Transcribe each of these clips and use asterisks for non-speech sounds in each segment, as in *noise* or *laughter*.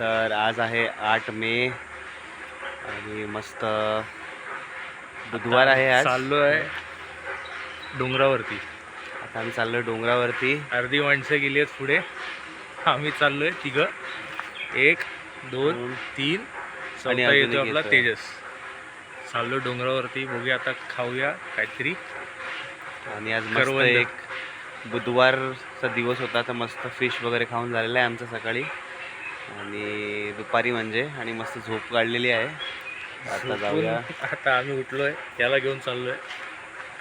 तर आज आहे आठ मे आणि मस्त बुधवार आहे आज. चाललो आहे डोंगरावरती. आता आम्ही चाललो डोंगरावरती. अर्धी माणसं गेली आहेत पुढे. आम्ही चाललोय तिघ. एक दोन. तीन. आणि येतो आपला. तेजस. चाललो डोंगरावरती. बघूया आता खाऊया काहीतरी. आणि आज मस्त. एक बुधवारचा दिवस होता. तर मस्त फिश वगैरे खाऊन झालेला आहे आमचं सकाळी. आणि दुपारी म्हणजे आणि मस्त झोप काढलेली आहे. आता जाऊया. आता आम्ही उठलोय त्याला घेऊन चाललोय.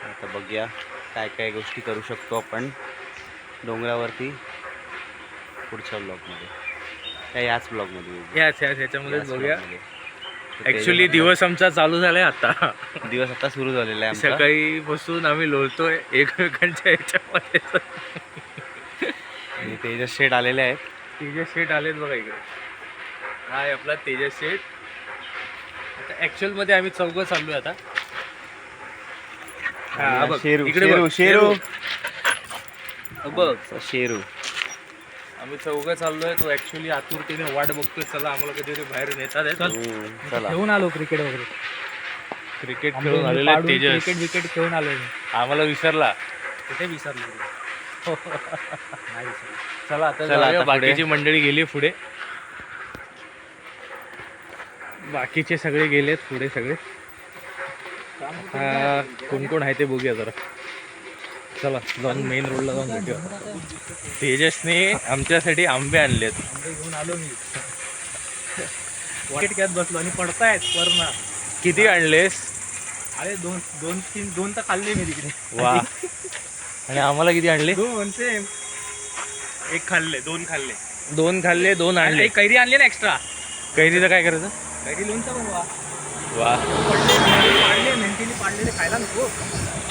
आता बघूया काय काय गोष्टी करू शकतो आपण डोंगरावरती पुढच्या ब्लॉगमध्ये त्या याच ब्लॉगमध्ये याच याच ह्याच्यामध्येच याच बघूया. त्याच्यामध्ये दिवस आमचा चालू झालाय आता. दिवस आता सुरू झालेला आहे सकाळी बसून आम्ही लोळतोय एकमेकांच्या ह्याच्यामध्ये आणि तेजस शेट आलेले आहेत तेजस शेट आलेत बघा इकडे. हा आहे आपला तेजस शेट आता ऍक्च्युअलमध्ये आम्ही चौघ चाललोय आता. हा, बघ, शेरू इकडे शेरू बघ, शेरू. बघ. आमचा शेरू. आम्ही चौघ चाललोय तो ऍक्च्युली आतुरतेने वाट बघतोय. चला आम्हाला कधीतरी बाहेर नेतात. हम्म, चला. खेळून आलो क्रिकेट वगैरे. क्रिकेट खेळून आलेले क्रिकेट तेजस. विकेट खेळून आलो मी आम्हाला विसरला. कुठे विसरलो? चला आता चला, जाऊया. आता पुढे. बाकीची मंडळी गेली पुढे. बाकीचे सगळे गेलेत पुढे सगळे. हा, कोण कोण आहे ते बघूया जरा. चला जाऊन मेन रोडला जाऊन भेटूया. तेजसने आमच्यासाठी आंबे आणलेत. आंबे घेऊन आलो मी. बसलो आणि पडतायत वरना. किती आणलेस? अरे दोन दोन तीन दोन तर खाल्ले मी तिकडे. वा. *laughs* आणि आम्हाला किती आणले? दोन सेम एक खाल्ले दोन खाल्ले. दोन खाल्ले दोन आणले. एक कैरी आणली ना एक्स्ट्रा कैरीचं काय करायचं? कैरी लोणचं बनवा वा. पडले पाडले मेहनतीने पाडलेले खायला नको.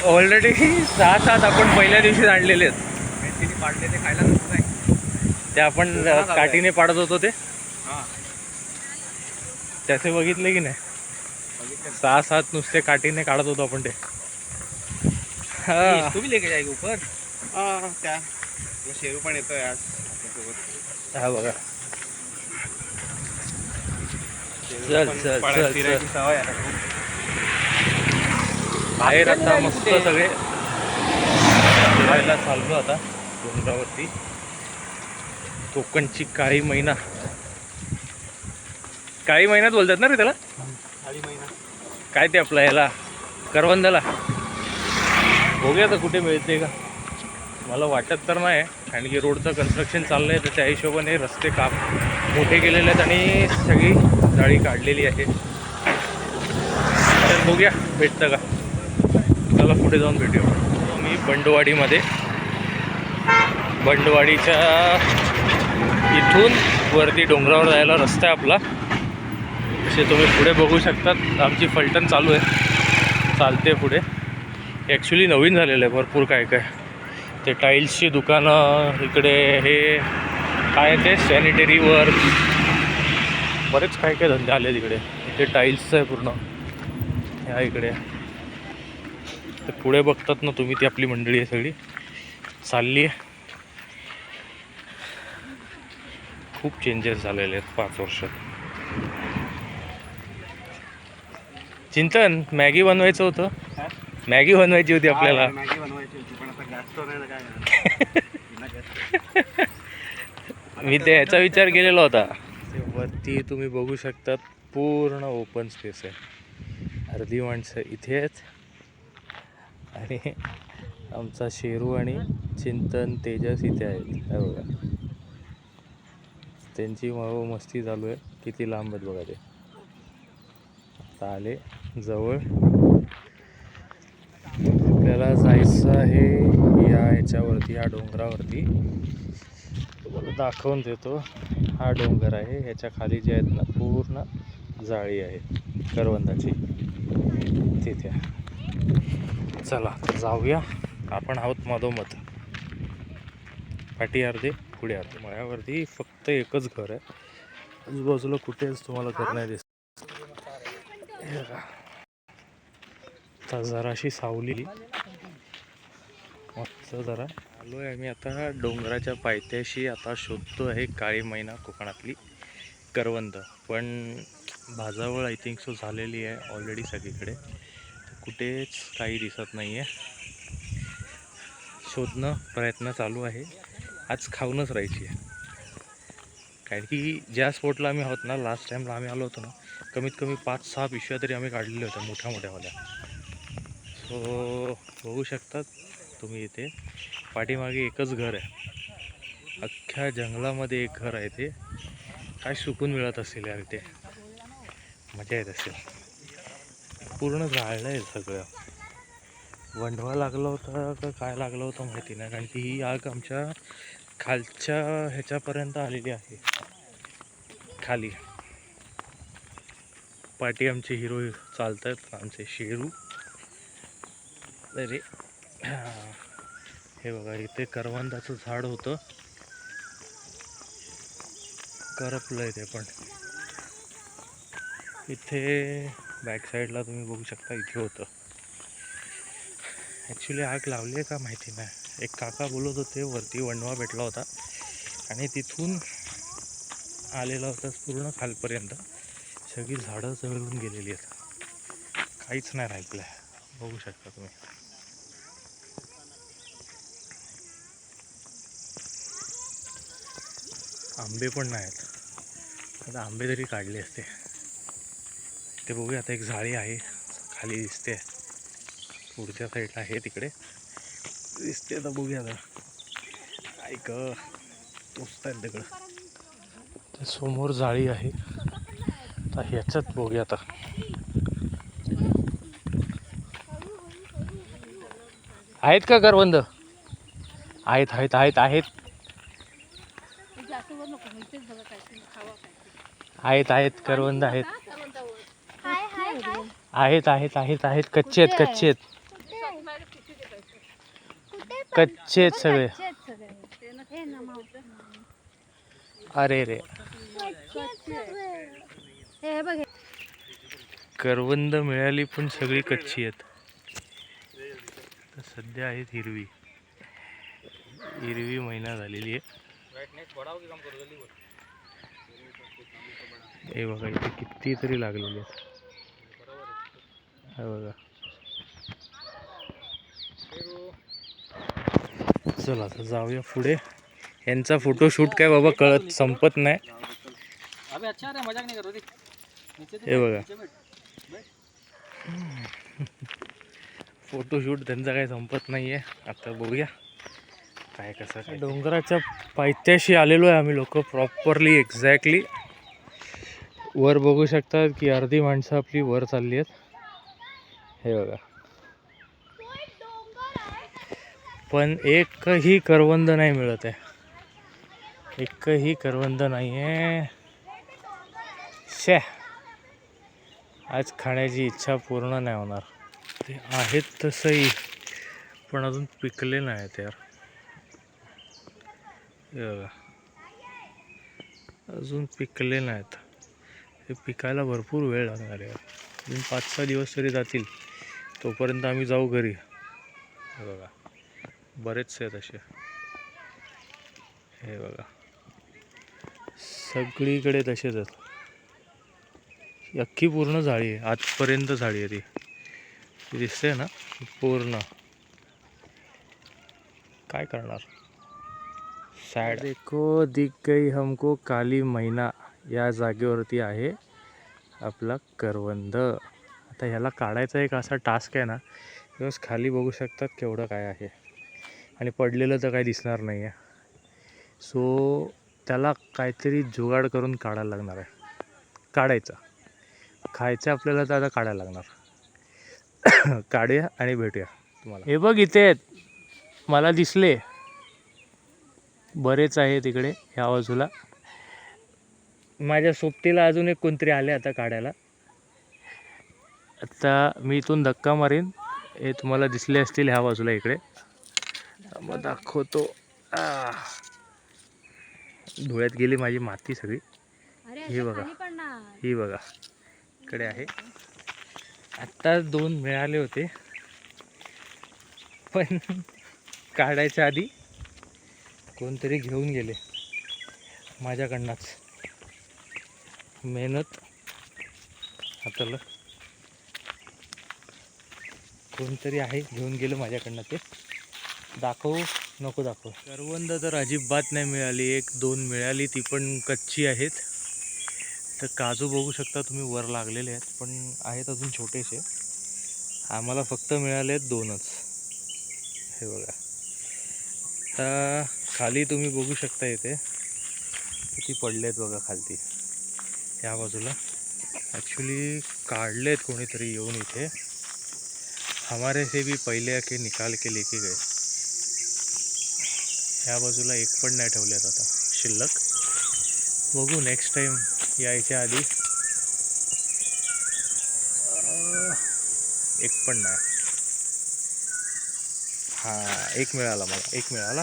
ऑलरेडी सहा सात आपण पहिल्या दिवशीच आणलेले आहेत. मेहनतीने पाडलेले खायला नको काय. ते आपण काठीने पाडत होतो ते. हां. त्याचे बघितले की नाही? सहा सात नुसते काठीने काढत होतो आपण ते. हा. तू भी लेके जाएगा ऊपर हा, त्या. शेरू पण येतोय आज आपल्यासोबत. हा बघा. चल, चल, चल. सवय. बाहेर आता मस्त सगळे. फिरायला चाललो आता डोंगरावरती. कोकणची काळी मैना. काळी महिन्यात बोलतात ना रे त्याला? खाली महिना काय ते आपलं ह्याला करवंदाला. बघूया तर कुठे मिळते का. मला वाटत तर नाही कारण की रोडचं कन्स्ट्रक्शन चाललं आहे तर त्या हिशोबाने रस्ते काम मोठे केलेले आहेत आणि सगळी जाळी काढलेली आहे. तर बघूया भेटतं का. चला पुढे जाऊन भेटूया. मी बंडवाडीमध्ये. बंडवाडीच्या इथून वरती डोंगरावर जायला रस्ता आहे आपला. असे तुम्ही पुढे बघू शकतात. आमची फलटण चालू आहे. चालते पुढे. ॲक्च्युली नवीन झालेलं आहे भरपूर काय काय. ते टाईल्सची दुकानं इकडे हे काय ते? सॅनिटरी वर्क बरेच काय काय धंदे आले तिकडे इथे टाईल्सचं आहे पूर्ण. ह्या इकडे. ते पुढे बघतात ना तुम्ही ती आपली मंडळी आहे सगळी. चालली आहे. खूप चेंजेस झालेले आहेत पाच वर्षात. चिंतन मॅगी बनवायचं होतं. मॅगी बनवायची होती आपल्याला. मॅगी बनवायची होती पण आता गॅस तर नाही ना काय बिना gas. *laughs* मी ते ह्याचा विचार केलेला होता. वरती तुम्ही बघू शकतात पूर्ण ओपन स्पेस आहे. अर्धी माणसं इथे आहेत. आणि आमचा शेरू आणि चिंतन तेजस इथे आहेत. हे बघा. त्यांची महो मस्ती चालू आहे. किती लांब आहेत बघा ते. आता आले जवळ. आपल्याला जायचं आहे या ह्याच्यावरती या डोंगरावरती. तुम्हाला दाखवून देतो. हा डोंगर आहे. ह्याच्या खाली जे आहेत ना पूर्ण जाळी आहे. करवंदाची. तिथे. चला तर जाऊया. आपण आहोत मधोमध. पाठी अर्धे पुढे अर्धे. मळ्यावरती फक्त एकच घर आहे. आजूबाजूला कुठेच तुम्हाला घर नाही दिसत. जराशी सावली. मस्त जरा. आलो आहे आम्ही आता डोंगराच्या पायथ्याशी आता शोधतो आहे काळी मैना कोकणातली करवंद. पण भाजावळ आय थिंक सो झालेली आहे ऑलरेडी सगळीकडे. कुठेच काही दिसत नाही आहे शोधणं प्रयत्न चालू आहे. आज खाऊनच राहायची आहे. कारण की ज्या स्पॉटला आम्ही आहोत ना लास्ट टाईमला आम्ही आलो होतो ना कमीत कमी पाच सहा पिशव्या तरी आम्ही काढलेल्या होत्या मोठ्या मोठ्यावाल्या सो बघू शकतात. तुम्ही इथे. पाठीमागे एकच घर आहे. अख्ख्या जंगलामध्ये एक घर आहे ते. काय सुकून मिळत असेल यार इथे. मजा येत असेल. पूर्ण जाळलं आहे सगळं. वंडवा लागला होता का काय लागलं होतं माहिती नाही कारण की ही आग आमच्या खालच्या ह्याच्यापर्यंत आलेली आहे. खाली. पाठी आमचे हिरो चालत आहेत आमचे शेरू. अरे. हे बघा इथे करवंदाचं झाड होतं. करपलंय ते पण. इथे बॅक साईडला तुम्ही बघू शकता इथे होतं. ॲक्च्युली आग लावली आहे का माहिती नाही. एक काका बोलत होते वरती वणवा भेटला होता. आणि तिथून आलेला होता पूर्ण खालपर्यंत. सगळी झाडं जळून गेलेली आहेत. काहीच नाही राहिलं आहे. बघू शकता तुम्ही. आंबे पण नाहीत आता आंबे तरी काढले असते. ते बघूया आता एक झाडी आहे. खाली दिसते. पुढच्या साईडला आहे तिकडे. दिसते आता बघूया आता. ऐक तोचत आहेत तिकडं. ते समोर जाळी आहे. आता ह्याच्यात बघूया आता. आहेत का करवंद आहेत आहेत आहेत आहेत जास्त वर नको इथेच बघा काय ते खावा काय आहेत आहेत करवंद आहेत. आहेत आहेत आहेत आहेत. कच्चे आहेत कच्चे आहेत. कच्चे आहेत सगळे. अरे रे. बघ. करवंद मिळाली पण सगळी कच्ची आहेत. तर सध्या आहेत हिरवी. हिरवी महिना झालेली आहे. हे बघा इथे किती तरी लागलेले आहेत. हे बघा. चला आता जाऊया पुढे. यांचा फोटोशूट काय बाबा कळत संपत नाही. हे बघा. फोटोशूट त्यांचा काही संपत नाही आहे आता बघूया. काय कसं काय. डोंगराच्या पायथ्याशी आलेलो आहे आम्ही लोक प्रॉपरली एक्झॅक्टली वर बघू शकतात की अर्धी माणसं आपली वर चालली आहेत. हे बघा. पण एकही करवंद नाही मिळत आहे. एकही करवंद नाही आहे शॅ. आज खाण्याची इच्छा पूर्ण नाही होणार. ते आहेत तसंही पण अजून पिकले नाही आहेत यार. हे बघा. अजून पिकले नाहीत. हे पिकायला भरपूर वेळ लागणार आहे. यार अजून पाच सहा दिवस तरी जातील. तोपर्यंत आम्ही जाऊ घरी. बघा. बरेचसे आहेत असे. हे बघा. सगळीकडे तसेच आहेत. अख्खी पूर्ण झाळी आहे. आजपर्यंत झाळी आहे ती. दिसते ना? पूर्ण. काय करणार? सॅड. देखो दिख गई हमको काली महिना या जागेवरती आहे आपला करवंद. आता ह्याला काढायचा एक असा टास्क आहे ना दिवस खाली बघू शकतात केवढं काय आहे. आणि पडलेलं तर काही दिसणार नाही आहे सो त्याला काहीतरी जुगाड करून काढायला लागणार आहे. काढायचा. खायचं आपल्याला तर आता काढायला लागणार. *coughs* काढूया आणि भेटूया तुम्हाला. हे बघ इथे आहेत. मला दिसले. बरेच आहे तिकडे ह्या बाजूला. माझ्या सोबतीला अजून एक कोणतरी आले आता काढायला. आता मी इथून धक्का मारीन. हे तुम्हाला दिसले असतील ह्या बाजूला इकडे. मग दाखवतो. आ. धुळ्यात गेली माझी माती सगळी. अरे हे बघा. ही बघा. इकडे आहे. आत्ता दोन मिळाले होते. पण काढायच्या आधी कोणतरी घेऊन गेले. माझ्याकडनंच. मेहनत हाताला. कोणतरी आहे घेऊन गेलं माझ्याकडनं ते. दाखवू? नको दाखवू. करवंद तर अजिबात नाही मिळाली. एक दोन मिळाली. ती पण कच्ची आहेत. तर काजू बघू शकता तुम्ही वर लागलेले आहेत पण आहेत अजून छोटेसे. आम्हाला फक्त मिळाले आहेत दोनच. हे बघा. आता खाली तुम्ही बघू शकता इथे. किती पडले आहेत बघा खालती. या बाजूला. ॲक्च्युली काढले आहेत कोणीतरी येऊन इथे. हमारे से भी पहिले के निकाल के लेके गए. ह्या बाजूला एक पण नाही ठेवल्यात आता. शिल्लक. बघू नेक्स्ट टाईम यायच्या आधी. एक पण नाही. हा एक मिळाला मला. एक मिळाला.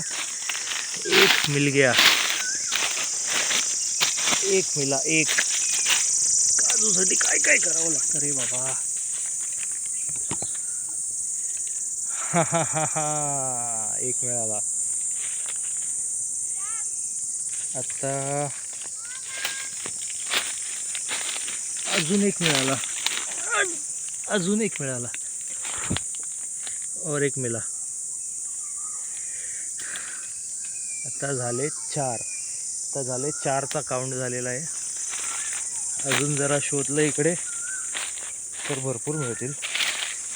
एक मिल गया एक मिला एक. काजूसाठी काय काय करावं लागतं रे बाबा? हा हा हा हा. एक मिळाला. आता अजून एक मिळाला. अजून एक मिळाला. और एक मिला आता झाले चार. आता झाले चारचा काउंट झालेला आहे. अजून जरा शोधलं इकडे तर भरपूर मिळतील.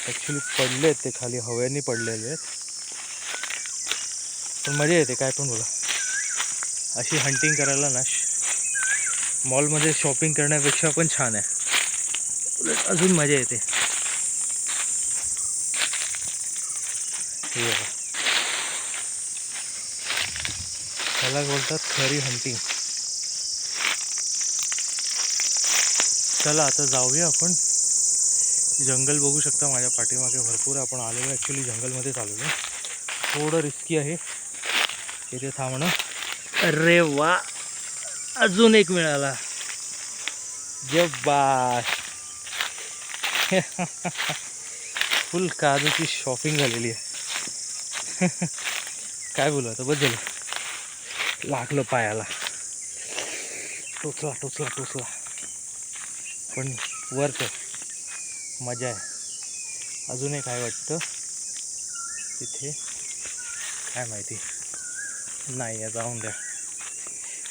ॲक्च्युली पडले आहेत ते खाली हव्याने पडलेले आहेत. पण मजा येते काय पण बोला. अशी हंटिंग करायला ना मॉलमध्ये शॉपिंग करण्यापेक्षा पण छान आहे. अजून मजा येते. हे त्याला बोलतात खरी हंटिंग चला आता जाऊया आपण. जंगल बघू शकता माझ्या पाठीमागे भरपूर. आपण आलेलो ॲक्च्युली जंगलमध्येच आलेलो थोडं रिस्की आहे. इथे थांबणं. अरे वा! अजून एक मिळाला. जब्बार फुल *laughs* काजूची शॉपिंग झालेली आहे. *laughs* काय बोलू आता? बस झालं. लागलं पायाला. टोचला टोचला टोचला. पण वर्थ मजा आहे. अजून एक काय वाटतं? तिथे काय माहिती? नाही आहे, जाऊन द्या.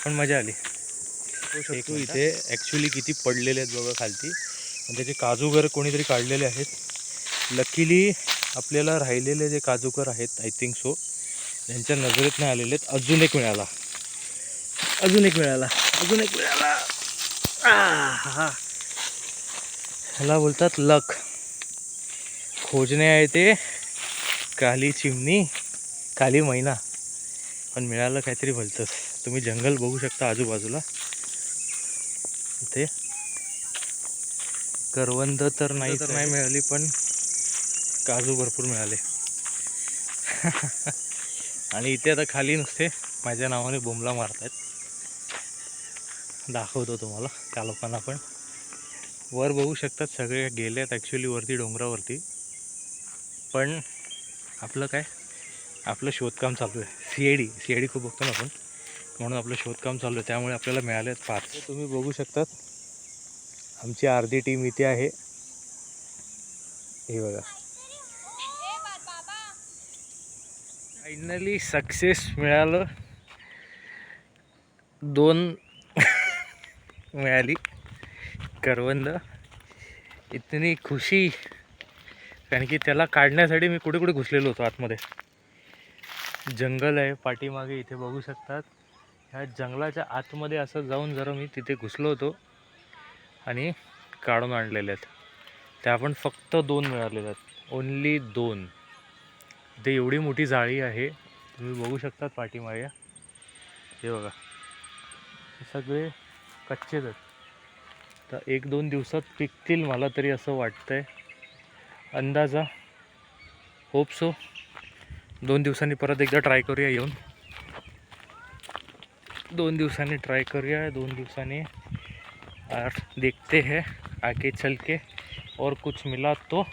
पण मजा आली. एक इथे ॲक्च्युली किती पडलेले आहेत बघा खालती. आणि त्याचे काजूगर कोणीतरी काढलेले आहेत. लकीली आपल्याला राहिलेले जे काजूकर आहेत आय थिंक सो त्यांच्या नजरेत नाही आलेले आहेत. अजून एक मिळाला. अजून एक मिळाला. अजून एक मिळाला. आहा. ह्याला बोलतात लक. खोजणे आहे ते काली चिमणी काली मैना. पण मिळालं काहीतरी भलतंच. तुम्ही जंगल बघू शकता आजूबाजूला. इथे. करवंद तर नाही तर नाही मिळाली पण काजू भरपूर मिळाले. *laughs* आणि इथे आता खाली नुसते माझ्या नावाने बोंबला मारतायत. दाखवतो तुम्हाला त्या लोकांना पण. वर बघू शकतात सगळे गेलेत ॲक्च्युली वरती डोंगरावरती. पण आपलं काय? आपलं शोधकाम चालू आहे. C I D C I D खूप बघतो ना आपण. म्हणून आपलं शोधकाम चालू आहे. त्यामुळे आपल्याला मिळाले आहेत पाच तुम्ही बघू शकतात. आमची अर्धी टीम इथे आहे. हे बघा. फायनली सक्सेस मिळालं. दोन *laughs* मिळाली. करवंद. इतनी खुशी. कारण की त्याला काढण्यासाठी मी कुठे कुठे घुसलेलो होतो आतमध्ये. जंगल आहे पाठीमागे इथे बघू शकतात. ह्या जंगलाच्या आतमध्ये असं जाऊन जरा मी तिथे घुसलो होतो. आणि काढून आणलेले आहेत. त्या पण फक्त दोन मिळालेल्या आहेत. ओन्ली दोन. ते एवढी मोठी जाळी आहे. तुम्ही बघू शकतात पाठीमागे. हे बघा. हे सगळे कच्चेच आहेत. तर एक दोन दिवसात पिकतील मला तरी असं वाटतं आहे अंदाजा. होप सो दोन दिवसांनी परत एकदा ट्राय करूया येऊन. दोन दिवसांनी ट्राय करूया. दोन दिवसांनी और देखते हैं. आगे चल के और कुछ मिला तो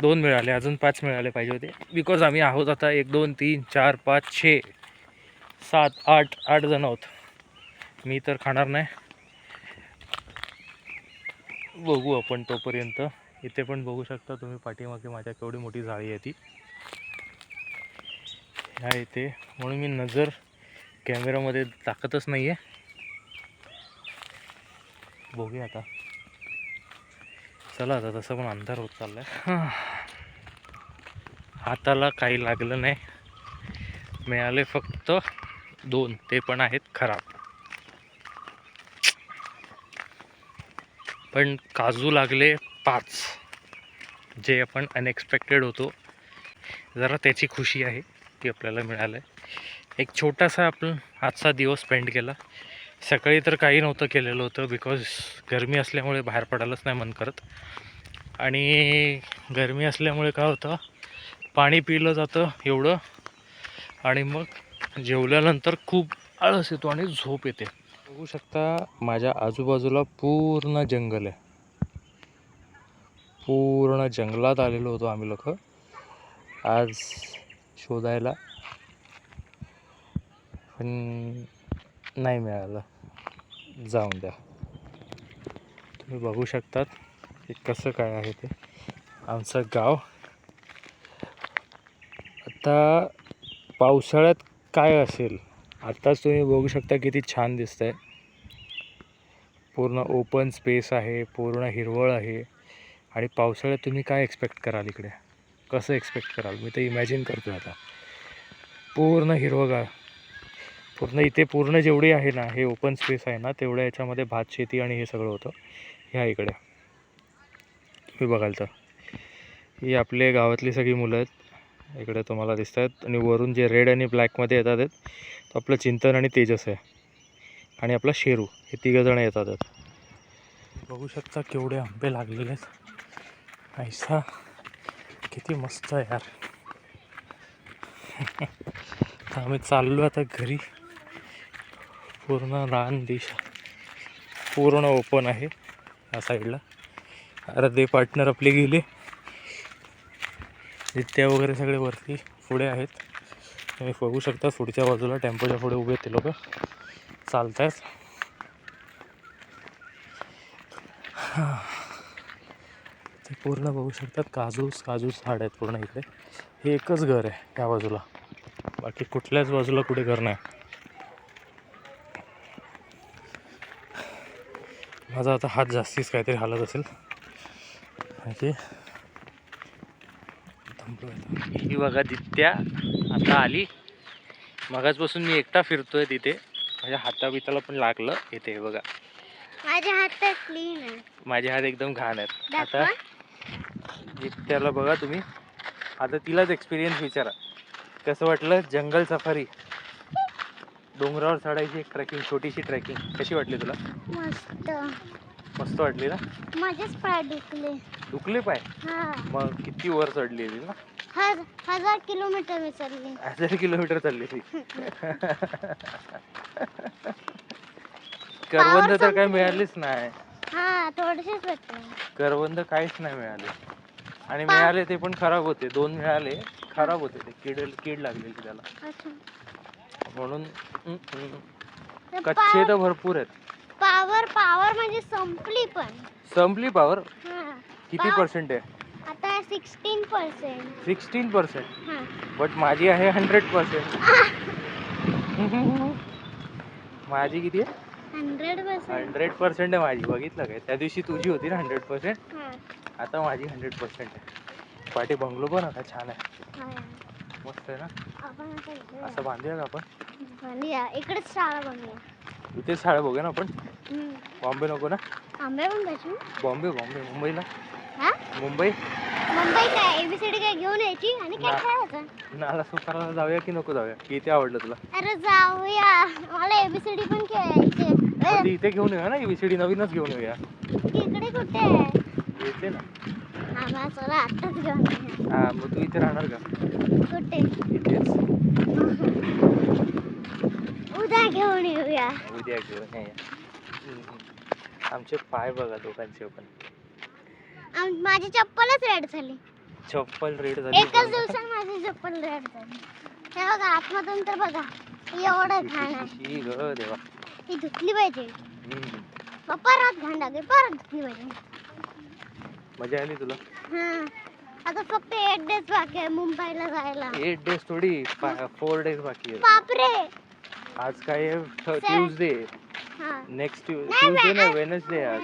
दोन मिळाले. अजून पाच मिळाले पाहिजे होते. बिकॉज आम्ही आहोत आता एक दोन तीन चार पाच छे सात आठ आठ जण आहोत. मी तर खाणार नाही. बघू आपण तोपर्यंत. इथे पण बघू शकता तुम्ही पाठीमागे माझ्या केवढी मोठी जाळी आहे ती. ह्या इथे. म्हणून मी नजर कॅमेरामध्ये टाकतच नाही आहे बघूया आता. चला आता तसं पण अंधार होत चाललाय. हाताला काही लागलं नाही. मिळाले फक्त दोन. ते पण आहेत खराब. पण काजू लागले पाच. जे आपण अनएक्सपेक्टेड होतो. जरा त्याची खुशी आहे ती आपल्याला मिळालं आहे एक छोटासा आपण आजचा दिवस स्पेंड केला. सकाळी तर काही नव्हतं केलेलं होतं बिकॉज गरमी असल्यामुळे बाहेर पडायलाच नाही मन करत. आणि गरमी असल्यामुळे काय होतं? पाणी पिलं जातं एवढं. आणि मग जेवल्यानंतर खूप आळस येतो आणि झोप येते. बघू शकता माझ्या आजूबाजूला पूर्ण जंगल आहे. पूर्ण जंगलात आलेलो होतो आम्ही लोक. आज शोधायला पण नाही मिळालं. जाऊन द्या. तुम्ही बघू शकतात की कसं काय आहे ते. आमचं गाव. आता पावसाळ्यात काय असेल? आत्ताच तुम्ही बघू शकता किती छान दिसतंय. पूर्ण ओपन स्पेस आहे पूर्ण हिरवळ आहे. आणि पावसाळ्यात तुम्ही काय एक्सपेक्ट कराल इकडे? कसं एक्सपेक्ट कराल? मी तर इमॅजिन करतो आता. पूर्ण हिरवगाळ पूर्ण इथे पूर्ण जेवढी आहे ना हे ओपन स्पेस आहे ना तेवढ्या याच्यामध्ये भात शेती आणि हे सगळं होतं. ह्या इकडे. तुम्ही बघाल तर. ही आपले गावातली सगळी मुलं आहेत. इकडे तुम्हाला दिसत आहेत आणि वरून जे रेड आणि ब्लॅकमध्ये येतात आहेत तो आपलं चिंतन आणि तेजस आहे. आणि आपला शेरू हे तिघंजणं येतात बघू शकता केवढे आंबे लागलेले आहेत. ऐसा किती मस्त आहे यार. *laughs* आम्ही चाललो आता घरी. पूर्ण रान दिशा. पूर्ण ओपन आहे या साईडला. अर्धे पार्टनर आपले गेले. जित्या वगैरे सगळे वरती पुढे आहेत. तुम्ही बघू शकता पुढच्या बाजूला टेम्पोच्या पुढे उभे आहेत ते लोक. चालत आहेत ते पूर्ण बघू शकतात काजूस काजूस झाड आहेत पूर्ण इकडे. हे एकच घर आहे त्या बाजूला. बाकी कुठल्याच बाजूला कुठे घर नाही. माझा आता हात जास्तीच काहीतरी हालत असेल. माहिती ही बघा दित्या आता आली. मगाचपासून मी एकटा फिरतोय तिथे. माझ्या हाताबिताला पण लागलं. हे बघा. माझ्या हातात क्लीन आहे माझे हात एकदम घाण आहेत. आता जित्याला बघा तुम्ही. आता तिलाच एक्सपिरियन्स विचारा. कसं वाटलं? जंगल सफारी. डोंगरावर चढायची एक ट्रेकिंग छोटीशी ट्रेकिंग कशी वाटली तुला? मस्त. मस्त वाटली ना? माझेच पाय दुखले. दुखले पाय? हा. मग किती वर चढलेली ना? हज हजार किलोमीटर मी चालली हजार किलोमीटर चालली ती *laughs* करवंद तर काय मिळालीच नाही. हा भेटते करवंद काहीच नाही मिळाले. आणि मिळाले ते पण खराब होते. दोन मिळाले खराब होते ते. कीड कीड लागलेली त्याला. म्हणून कच्चे तर भरपूर आहेत. पावर पावर म्हणजे संपली पण. संपली पावर हा. किती पर्सेंट आहे? आता सिक्स्टीन पर्सेंट सिक्स्टीन पर्सेंट हा. बट माझी आहे *laughs* हंड्रेड पर्सेंट माझी किती आहे? हंड्रेड पर्सेंट हंड्रेड पर्सेंट आहे माझी. बघितलं काय? त्या दिवशी तुझी होती ना हंड्रेड पर्सेंट हा. आता माझी हंड्रेड पर्सेंट आहे. पाठी बंगलो पण आता छान आहे. हा. मस्त आहे ना? आपण आता इकडे असं बांधूया का आपण? बनूया इकडेच शाळा बनूया इथेच शाळा बघूया ना आपण. बॉम्बे नको ना? बॉम्बे बॉम्बे मुंबईला? हा? मुंबई? मुंबई काय? एबीसीडी काय घेऊन यायची? आणि काय. खेळायचं? नाला सुपाराला जाऊया की नको जाऊया? की इथे आवडलं तुला? अरे जाऊया. मला एबीसीडी पण खेळायचे इथे घेऊन येऊया ना? एबीसीडी नवीनच घेऊन येऊया. तिकडे कुठे आहे? येते ना. हा चला आत्ताच घेऊन. हा मग तू इथे राहणार का? कुठे? इथेच. उद्या घेऊन येऊया. उद्या घेऊन या. हम्म. आमचे पाय बघा दोघांचे पण. आम- माझी चप्पलच रेड झाली. चप्पल रेड झाली एकच दिवसात माझी चप्पल रेड झाली. हे बघा आतमधून तर बघा एवढं घाण आहे शी ग देवा. ती धुतली पाहिजे. हम्म. मग परत घाण लागेल. परत धुतली पाहिजे. मजा आली तुला? हा. आता फक्त एट डेज बाकी आहे मुंबईला जायला. एट डेज थोडी फोर डेज बाकी आहे. बापरे! आज काय. ट्यूजडे हा नेक्स्ट नाही, ट्यूजडे ना. वेनसडे आज.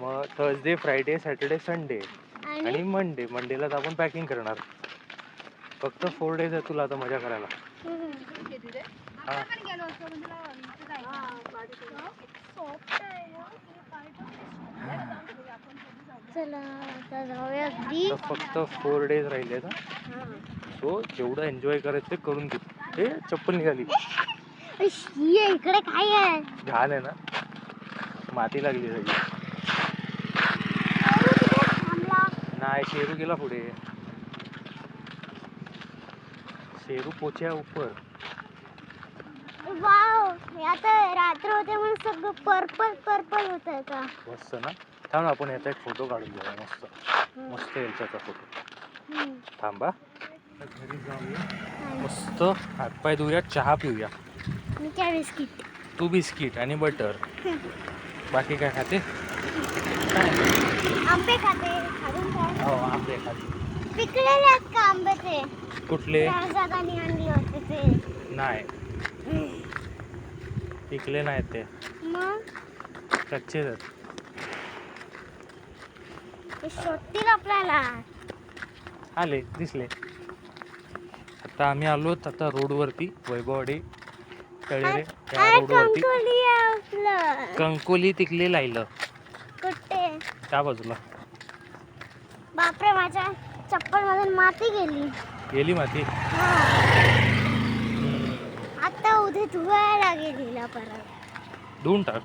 मग थर्सडे फ्रायडे सॅटर्डे संडे आणि मंडे मंडेला तर आपण पॅकिंग करणार फक्त फोर डेज आहे तुला आता मजा करायला. हा. फक्त फोर डेज राहिले ना. सो जेवढं एन्जॉय करायचं ते करून घे हे चप्पल निघाली *laughs* ये इकडे काय आहे? घाण आहे ना. माती लागली सगळी. थांबला. नाही शेरू गेला पुढे. शेरू पोच्या उपर. वाव हे आता रात्र होते म्हणून सगळं पर्पल पर्पल होत का? मस्त ना. थांब आपण याचा एक फोटो काढून घेऊया. मस्त. मस्त याच्याचा फोटो. हम्म. थांबा घरी जाऊया मस्त. हातपाय धुया चहा पिऊया. मी काय बिस्किट तू बिस्किट आणि बटर. बाकी काय खाते? आंबे खाते काय हो आंबे खाते. पिकलेले आहेत का आंबे ते? कुठले? शहजादानी आणले होते ते. नाही. पिकले नाहीत ते. मग? कच्चे आहेत. ते शोधतील आपल्याला. आले दिसले. आता आम्ही आलो आता रोडवरती वैभववाडी. कळले त्या रोडवरती कंकोली आहे आपलं. कंकोली तिकले लायलं कुठे? त्या बाजूला. बापरे माझ्या चप्पल मधून माती गेली. गेली माती? हा. आता उद्या धुवायला लागेल हिला परत. धुवून टाक.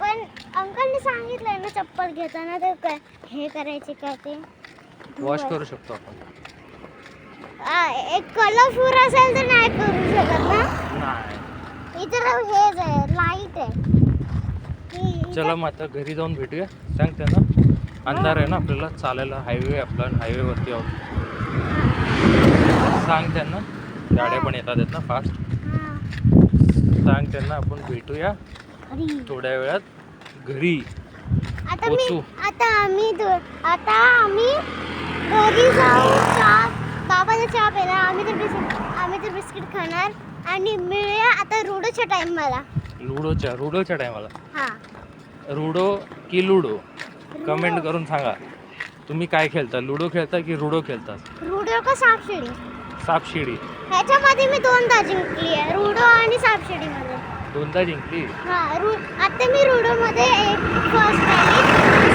पण अंकलने सांगितलंय ना चप्पल घेताना ते काय हे करायचे काय ते? वॉश. करू शकतो आपण. आ, एक कलरफुल असेल तर नाही करू शकत ना? इथं हेच आहे लाइट आहे चला मग आता घरी जाऊन भेटूया सांग त्यांना अंधार आहे ना आपल्याला चालायला हायवे आपला हायवेवरती आहोत सांग त्यांना गाड्या पण येतात आहेत ना फास्ट हा. सांग त्यांना आपण भेटूया. थोड्या वेळात घरी आता मी. आता आम्ही आता आम्ही घरी जाऊ चहा बाबाचा चहा पेला आम्ही तर बिस्किट आम्ही तर बिस्किट खाणार आणि मिळूया आता रुडोच्या टाइम मला लुडोच्या रुडोच्या टायमाला हा. रुडो की लुडो? कमेंट करून सांगा. तुम्ही काय खेळता? लुडो खेळता की रुडो खेळता? रुडो का सापशिडी? सापशिडी. ह्याच्यामध्ये मी दोनदा जिंकली आहे. रुडो आणि सापशिडी मध्ये दोनदा जिंकली? हा रु आता मी रुडो मध्ये फर्स्ट आली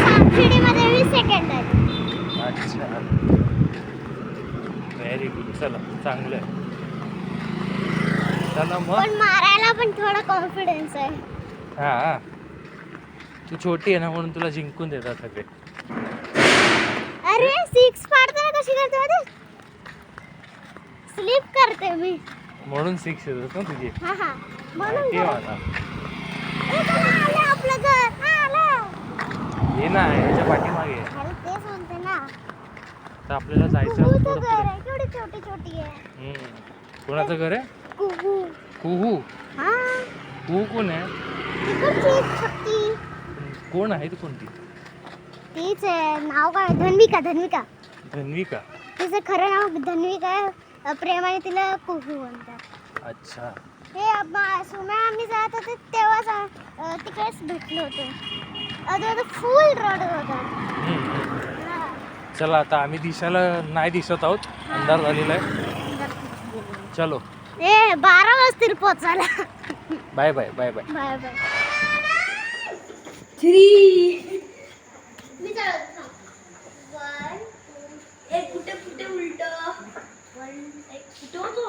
सापशिडी मध्ये मी सेकंड आली अच्छा. व्हेरी गुड चला चांगलं आहे. चला मग? पण मारायला पण थोडा कॉन्फिडन्स आहे. हा. तू छोटी आहे ना म्हणून तुला जिंकून देतात सगळे. अरे सिक्स पाडताना कशी करते माहिती स्लिप करते मी. म्हणून सिक्स येतात ना तुझी. हा हा. म्हणून करते. चला, आलं आपलं घर. हा आलं. हे ना याच्या पाठीमागे. आहे. अरे ना. तर आपल्याला जायचं आहे थोडं घर पुढे. आहे केवढी छोटी छोटी आहे. हम्म. कोणाचं घर आहे? कुहू। कुहू? हा? कुहू कोण आहे? तिकडची एक छोटी कोण आहे ती कोणती? तीच आहे. नाव काय? धन्विका धन्विका. धन्विका. तिचं खरं नाव धन्विका आहे. अ, प्रेमाने तिला कुहू म्हणतात. अच्छा. हे आम्हा- सुम्या आम्ही जात होते तेव्हाच अ, तिकडेच भेटलो होतो. अजून फुल रड होता. हम्म. चला आता आम्ही दिसायला नाही दिसत आहोत. अंधार झालेला आहे. चलो. ए बारा वाजतील पोचायला. Bye bye bye bye. Bye bye. मी चालत वन एक कुठे कुठे उलट? एक. कुठे होतो?